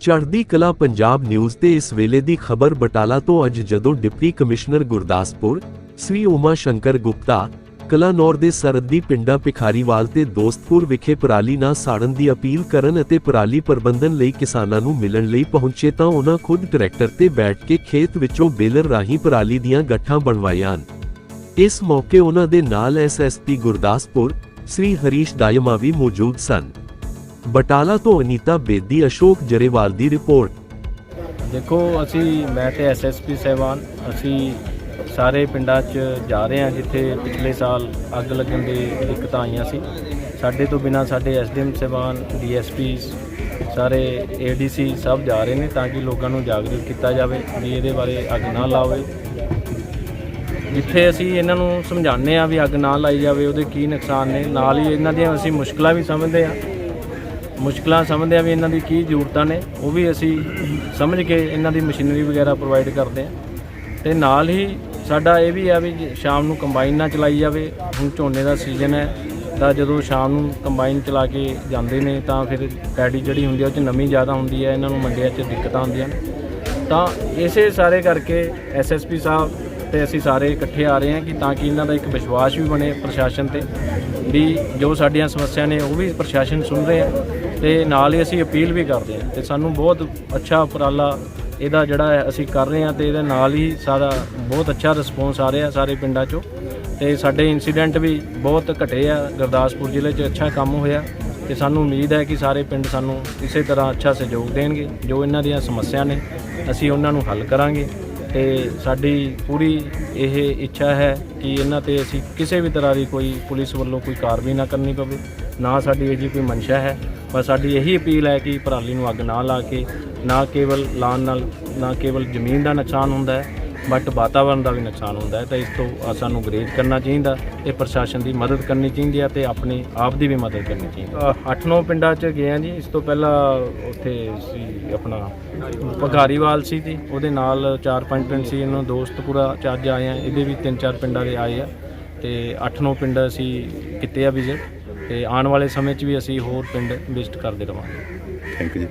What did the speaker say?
ਚੜ੍ਹਦੀ ਕਲਾ ਪੰਜਾਬ ਨਿਊਜ਼ ਤੇ ਇਸ ਵੇਲੇ ਦੀ ਖਬਰ ਬਟਾਲਾ ਤੋਂ ਅੱਜ ਜਦੋਂ ਡਿਪਟੀ ਕਮਿਸ਼ਨਰ ਗੁਰਦਾਸਪੁਰ, ਸ੍ਰੀ ਉਮਾ ਸ਼ੰਕਰ ਗੁਪਤਾ, ਕਲਾਨੌਰ ਦੇ ਸਰਹੱਦੀ ਪਿੰਡਾਂ ਭਿਖਾਰੀਵਾਲ ਤੇ ਦੋਸਤਪੁਰ ਵਿਖੇ ਪਰਾਲੀ ਨਾ ਸਾੜਨ ਦੀ ਅਪੀਲ ਕਰਨ ਅਤੇ ਪਰਾਲੀ ਪ੍ਰਬੰਧਨ ਲਈ ਕਿਸਾਨਾਂ ਨੂੰ ਮਿਲਣ ਲਈ ਪਹੁੰਚੇ ਤਾਂ ਉਹਨਾਂ ਖੁਦ ਟਰੈਕਟਰ ਤੇ ਬੈਠ ਕੇ ਖੇਤ ਵਿੱਚੋਂ ਬੇਲਰ ਰਾਹੀਂ ਪਰਾਲੀ ਦੀਆਂ ਗੱਠਾਂ ਬਣਵਾਈਆਂ ਇਸ ਮੌਕੇ ਉਹਨਾਂ ਦੇ ਨਾਲ ਐਸਐਸਪੀ ਗੁਰਦਾਸਪੁਰ, ਸ੍ਰੀ ਹਰੀਸ਼ ਦਾਇਮਾ ਵੀ ਮੌਜੂਦ ਸਨ। ਬਟਾਲਾ ਤੋਂ ਅਨੀਤਾ ਬੇਦੀ, ਅਸ਼ੋਕ ਜਰੇਵਾਲ ਦੀ ਰਿਪੋਰਟ। ਦੇਖੋ, ਅਸੀਂ, ਮੈਂ ਤੇ ਐਸਐਸਪੀ ਸਹਿਬਾਨ, ਅਸੀਂ ਸਾਰੇ ਪਿੰਡਾਂ 'ਚ ਜਾ ਰਹੇ ਹਾਂ ਜਿੱਥੇ ਪਿਛਲੇ ਸਾਲ ਅੱਗ ਲੱਗਣ ਦੀ ਦਿੱਕਤਾਂ ਆਈਆਂ ਸੀ। ਸਾਡੇ ਤੋਂ ਬਿਨਾ ਸਾਡੇ ਐਸਡੀਐਮ ਸਹਿਬਾਨ ਡੀਐਸਪੀ ਸਾਰੇ ਏਡੀਸੀ ਸਭ ਜਾ ਰਹੇ ਨੇ ਤਾਂ ਕਿ ਲੋਕਾਂ ਨੂੰ ਜਾਗਰੂਕ ਕੀਤਾ ਜਾਵੇ ਵੀ ਇਹਦੇ ਬਾਰੇ ਅੱਗ ਨਾ ਲਾਵੇ। ਜਿੱਥੇ ਅਸੀਂ ਇਹਨਾਂ ਨੂੰ ਸਮਝਾਉਂਦੇ ਆ ਵੀ ਅੱਗ ਨਾ ਲਾਈ ਜਾਵੇ, ਉਹਦੇ ਕੀ ਨੁਕਸਾਨ ਨੇ। ਨਾਲ ਹੀ ਇਹਨਾਂ ਦੀਆਂ ਅਸੀਂ ਮੁਸ਼ਕਲਾਂ ਵੀ ਸਮਝਦੇ ਆ ਮੁਸ਼ਕਲਾਂ ਸਮਝਦੇ ਆ ਵੀ ਇਹਨਾਂ ਦੀ ਕੀ ਜ਼ਰੂਰਤਾਂ ਨੇ, ਉਹ ਵੀ ਅਸੀਂ ਸਮਝ ਕੇ ਇਹਨਾਂ ਦੀ ਮਸ਼ੀਨਰੀ ਵਗੈਰਾ ਪ੍ਰੋਵਾਈਡ ਕਰਦੇ ਆ। ਤੇ ਨਾਲ ਹੀ ਸਾਡਾ ਇਹ ਵੀ ਆ ਵੀ ਜੇ ਸ਼ਾਮ ਨੂੰ ਕੰਬਾਈਨ ਨਾ ਚਲਾਈ ਜਾਵੇ, ਹੁਣ ਝੋਨੇ ਦਾ ਸੀਜ਼ਨ ਹੈ, ਤਾਂ ਜਦੋਂ ਸ਼ਾਮ ਨੂੰ ਕੰਬਾਈਨ ਚਲਾ ਕੇ ਜਾਂਦੇ ਨੇ, ਤਾਂ ਫਿਰ ਪੈਡੀ ਜਿਹੜੀ ਹੁੰਦੀ ਆ ਉਹ 'ਚ ਨਮੀ ਜ਼ਿਆਦਾ ਹੁੰਦੀ ਹੈ, ਇਹਨਾਂ ਨੂੰ ਮੰਡੀਆਂ 'ਚ ਦਿੱਕਤਾਂ ਆਉਂਦੀਆਂ ਨੇ। ਤਾਂ ਇਸੇ ਸਾਰੇ ਕਰਕੇ ਐਸਐਸਪੀ ਸਾਹਿਬ ਤੇ ਅਸੀਂ ਸਾਰੇ ਇਕੱਠੇ ਆ ਰਹੇ ਹਾਂ ਕਿ ਤਾਂ ਕਿ ਇਹਨਾਂ ਦਾ ਇੱਕ ਵਿਸ਼ਵਾਸ ਵੀ ਬਣੇ ਪ੍ਰਸ਼ਾਸਨ ਤੇ, ਵੀ ਜੋ ਸਾਡੀਆਂ ਸਮੱਸਿਆ ਨੇ ਉਹ ਵੀ ਪ੍ਰਸ਼ਾਸਨ ਸੁਣ ਰਹੇ ਆ ਤੇ ਨਾਲ ਹੀ ਅਸੀਂ ਅਪੀਲ ਵੀ ਕਰਦੇ ਹਾਂ ਤੇ ਸਾਨੂੰ ਬਹੁਤ ਅੱਛਾ ਉਪਰਾਲਾ ਇਹਦਾ ਜਿਹੜਾ ਅਸੀਂ ਕਰ ਰਹੇ ਹਾਂ ਤੇ ਇਹਦੇ ਨਾਲ ਹੀ ਸਾਰਾ ਬਹੁਤ ਅੱਛਾ ਰਿਸਪੌਂਸ ਆ ਰਿਹਾ ਸਾਰੇ ਪਿੰਡਾਂ 'ਚੋਂ ਤੇ ਸਾਡੇ ਇਨਸੀਡੈਂਟ ਵੀ ਬਹੁਤ ਘਟੇ ਆ, ਗੁਰਦਾਸਪੁਰ ਜ਼ਿਲ੍ਹੇ 'ਚ ਅੱਛਾ ਕੰਮ ਹੋਇਆ ਤੇ ਸਾਨੂੰ ਉਮੀਦ ਹੈ ਕਿ ਸਾਰੇ ਪਿੰਡ ਸਾਨੂੰ ਇਸੇ ਤਰ੍ਹਾਂ ਅੱਛਾ ਸਹਿਯੋਗ ਦੇਣਗੇ ਜੋ ਇਹਨਾਂ ਦੀਆਂ ਸਮੱਸਿਆ ਨੇ, ਅਸੀਂ ਉਹਨਾਂ ਨੂੰ ਹੱਲ ਕਰਾਂਗੇ। ਤੇ ਸਾਡੀ ਪੂਰੀ ਇਹ ਇੱਛਾ ਹੈ ਕਿ ਇਹਨਾਂ ਤੇ ਅਸੀਂ ਕਿਸੇ ਵੀ ਤਰ੍ਹਾਂ ਦੀ ਕੋਈ ਪੁਲਿਸ ਵੱਲੋਂ ਕੋਈ ਕਾਰਵਾਈ ਨਾ ਕਰਨੀ ਪਵੇ। ਨਾ ਸਾਡੀ ਇਹ ਜੀ ਕੋਈ ਮਨਸ਼ਾ ਹੈ, ਪਰ ਸਾਡੀ ਇਹੀ ਅਪੀਲ ਹੈ ਕਿ ਪਰਾਲੀ ਨੂੰ ਅੱਗ ਨਾ ਲਾ ਕੇ, ਨਾ ਕੇਵਲ ਲਾਉਣ ਨਾਲ, ਨਾ ਕੇਵਲ ਜ਼ਮੀਨ ਦਾ ਨੁਕਸਾਨ ਹੁੰਦਾ ਹੈ ਬਟ ਵਾਤਾਵਰਣ ਦਾ ਵੀ ਨੁਕਸਾਨ ਹੁੰਦਾ ਹੈ ਤਾਂ ਇਸ ਤੋਂ ਸਾਨੂੰ ਗਰੇਜ ਕਰਨਾ ਚਾਹੀਦਾ ਤੇ ਪ੍ਰਸ਼ਾਸਨ ਦੀ ਮਦਦ ਕਰਨੀ ਚਾਹੀਦੀ ਹੈ ਤੇ ਆਪਣੀ ਆਪ ਦੀ ਵੀ ਮਦਦ ਕਰਨੀ ਚਾਹੀਦੀ 8-9 ਪਿੰਡਾਂ 'ਚ ਗਏ ਆ ਜੀ ਇਸ ਤੋਂ ਪਹਿਲਾਂ ਉੱਥੇ ਸੀ ਆਪਣਾ ਪਗਾਰੀਵਾਲ ਸੀ ਜੀ ਉਹਦੇ ਨਾਲ 4-5 ਪਿੰਡ ਸੀ ਇਹਨਾਂ ਦੋਸਤ ਪੂਰਾ ਚੱਜ ਆਏ ਆ ਇਹਦੇ ਵੀ 3-4 ਪਿੰਡਾਂ ਦੇ ਆਏ ਆ ਤੇ 8-9 ਪਿੰਡ ਅਸੀਂ ਕੀਤੇ ਆ ਵਿਜ਼ਿਟ ਤੇ ਆਉਣ ਵਾਲੇ ਸਮੇਂ 'ਚ ਵੀ ਅਸੀਂ ਹੋਰ ਪਿੰਡ ਵਿਜ਼ਿਟ ਕਰਦੇ ਰਵਾਂਗੇ। ਥੈਂਕ ਯੂ ਜੀ।